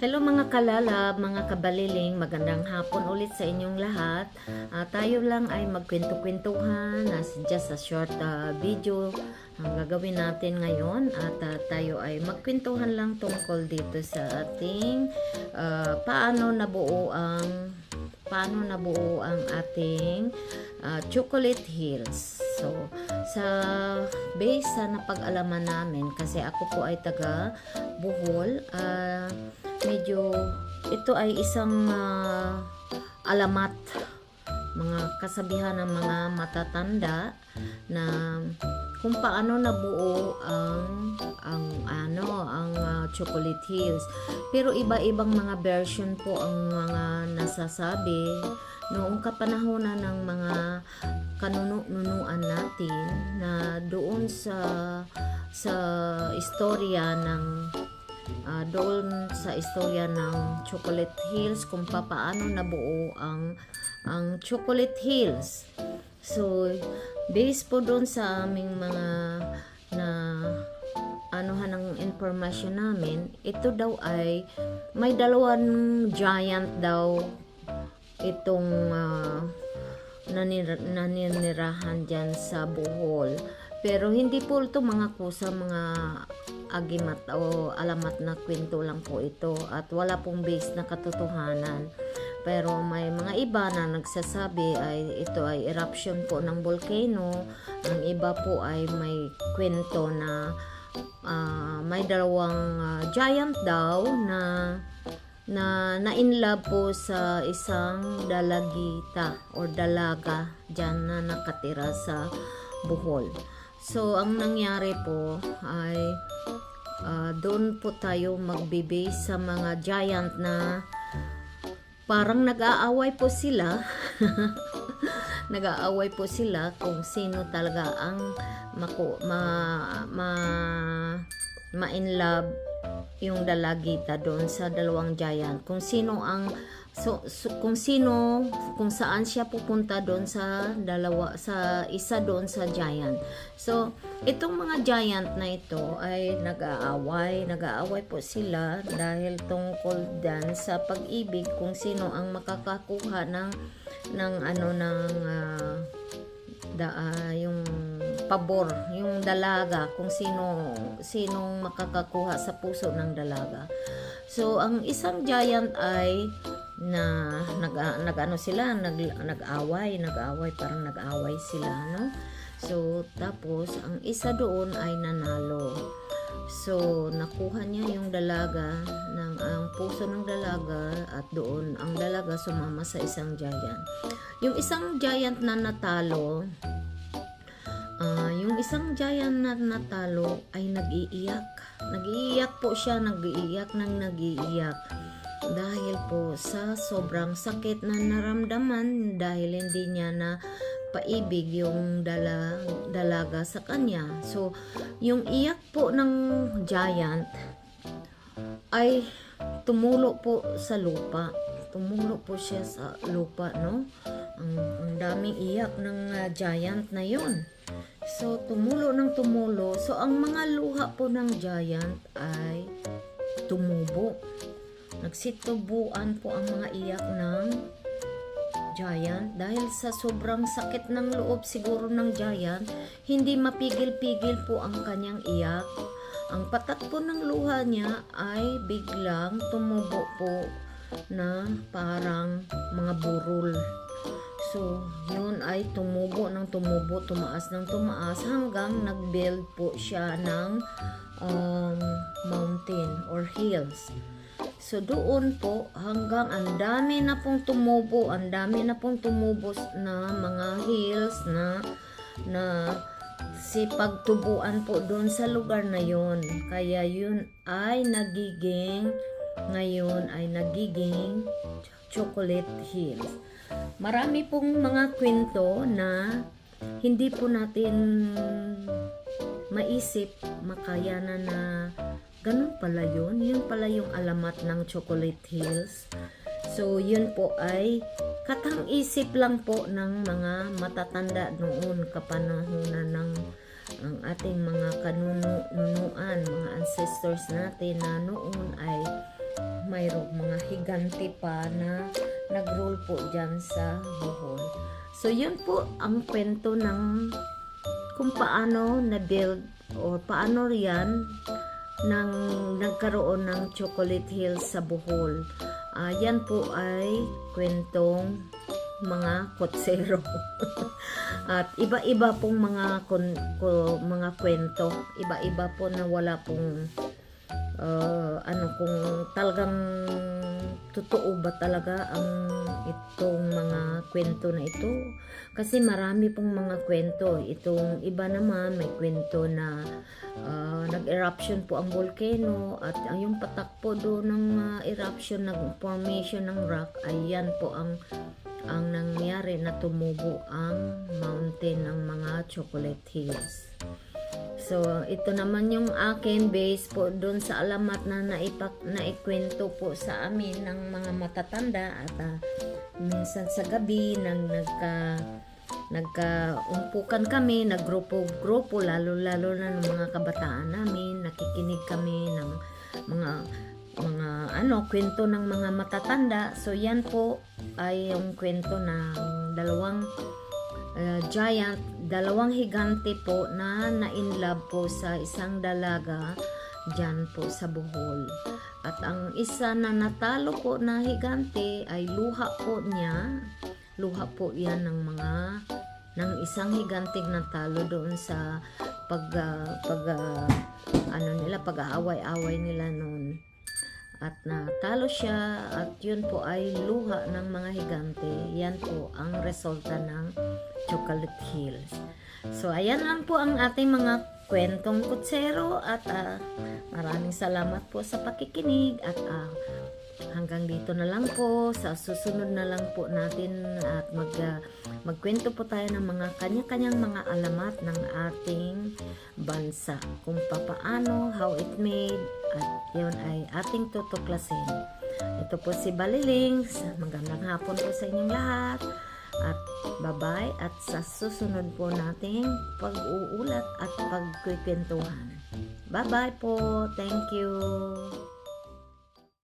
Hello mga kalalab, mga kabaliling, magandang hapon ulit sa inyong lahat. Ah, tayo lang ay magkwento-kwentuhan, as just a short ah, video ang gagawin natin ngayon at ah, tayo ay magkwentuhan lang tungkol dito sa ating ah, paano nabuo ang paano nabuo ang ating ah, chocolate hills. So, sa base sa napag-alaman namin kasi ako po ay taga Bohol, ah, medyo ito ay isang ah, alamat mga kasabihan ng mga matatanda na kung paano nabuo ang ang ano ang ah, chocolate hills. Pero iba-ibang mga version po ang mga nasasabi noong kapanahonan ng mga kanunuan natin na doon sa sa istorya ng ah, doon sa istorya ng Chocolate Hills kung papaano nabuo ang ang Chocolate Hills. So, based po doon sa aming mga na anuhan ng informasyon namin, ito daw ay may dalawang giant daw itong ah, nanir- naninirahan dyan sa Bohol. Pero hindi po ito mga kusa, mga agimat o alamat na kwento lang po ito at wala pong base na katotohanan. Pero may mga iba na nagsasabi ay ito ay eruption po ng volcano. Ang iba po ay may kwento na ah, may dalawang ah, giant daw na na na-inlove po sa isang dalagita or dalaga dyan na nakatira sa Bohol. So, ang nangyari po ay ah, doon po tayo magbibase sa mga giant na parang nag-aaway po sila. nag-aaway po sila kung sino talaga ang maku, ma, ma, ma-inlove yung dalagita doon sa dalawang giant. Kung sino ang so, so- kung sino kung saan siya pupunta doon sa dalawa sa isa doon sa giant. So, itong mga giant na ito ay nag-aaway, nag-aaway po sila dahil tungkol dan sa pag-ibig kung sino ang makakakuha ng ng ano ng ah, da, ah, yung pabor, yung dalaga, kung sino sinong makakakuha sa puso ng dalaga. So, ang isang giant ay na nag, nag ano sila, nag, nag-away, nag-away, parang nag-away sila, no? So, tapos, ang isa doon ay nanalo. So, nakuha niya yung dalaga, ng, ang puso ng dalaga, at doon, ang dalaga sumama sa isang giant. Yung isang giant na natalo, Ah, yung isang giant na natalo ay nag-iiyak. Nag-iiyak po siya, nag-iiyak ng nag-iiyak. Dahil po sa sobrang sakit na naramdaman dahil hindi niya na paibig yung dala, dalaga sa kanya. So, yung iyak po ng giant ay tumulo po sa lupa. Tumulo po siya sa lupa, no? Ang, ang daming iyak ng ah, giant na yon. So, tumulo ng tumulo. So, ang mga luha po ng giant ay tumubo. Nagsitubuan po ang mga iyak ng giant dahil sa sobrang sakit ng loob siguro ng giant, hindi mapigil-pigil po ang kanyang iyak. Ang patat po ng luha niya ay biglang tumubo po na parang mga burol. So, yun ay tumubo ng tumubo, tumaas ng tumaas hanggang nag-build po siya ng um, mountain or hills. So, doon po hanggang ang dami na pong tumubo, ang dami na pong tumubo na mga hills na na si pagtubuan po doon sa lugar na yun. Kaya yun ay nagiging ngayon ay nagiging chocolate hills. Marami pong mga kwento na hindi po natin maisip, makayanan na ganun pala yun. Yun pala yung alamat ng Chocolate Hills. So, yun po ay katang isip lang po ng mga matatanda noon kapanahonan ng ang ating mga kanunuan, mga ancestors natin na noon ay mayroong mga higante pa na nag-roll po dyan sa Bohol. So yun po ang kwento ng kung paano na-build or paano riyan nang nagkaroon ng Chocolate Hills sa Bohol. Ah, yan po ay kwentong mga kotsero. At iba-iba pong mga kun, ko, mga kwento, iba-iba po na wala pong uh, ano kung talagang totoo ba talaga ang itong mga kwento na ito? Kasi marami pong mga kwento. Itong iba naman may kwento na uh, nag-eruption po ang volcano at ang yung patak po doon ng uh, eruption ng formation ng rock ayan po ang ang nangyari na tumubo ang mountain ng mga chocolate hills So, ito naman yung akin base po doon sa alamat na naipak, naikwento po sa amin ng mga matatanda at ah, minsan sa gabi nang nagka nagkaumpukan kami, naggrupo-grupo, lalo-lalo na ng mga kabataan namin, nakikinig kami ng mga mga ano, kwento ng mga matatanda. So, yan po ay yung kwento ng dalawang uh, giant, dalawang higante po na na-inlove po sa isang dalaga dyan po sa Bohol. At ang isa na natalo po na higante ay luha po niya. Luha po yan ng mga ng isang higanting natalo doon sa pag uh, pag uh, ano nila pag-aaway-away nila noon at natalo siya. At yun po ay luha ng mga higante. Yan po ang resulta ng Chocolate Hills. So ayan lang po ang ating mga kwentong kutsero. At ah, maraming salamat po sa pakikinig at ah, hanggang dito na lang po. Sa susunod na lang po natin at mag ah, magkwento po tayo ng mga kanya-kanyang mga alamat ng ating bansa. Kung papaano how it made at yun ay ating tutuklasin. Ito po si Baliling. Magandang hapon po sa inyong lahat. At bye-bye. At sa susunod po nating pag-uulat at pagkikwentuhan bye-bye po. Thank you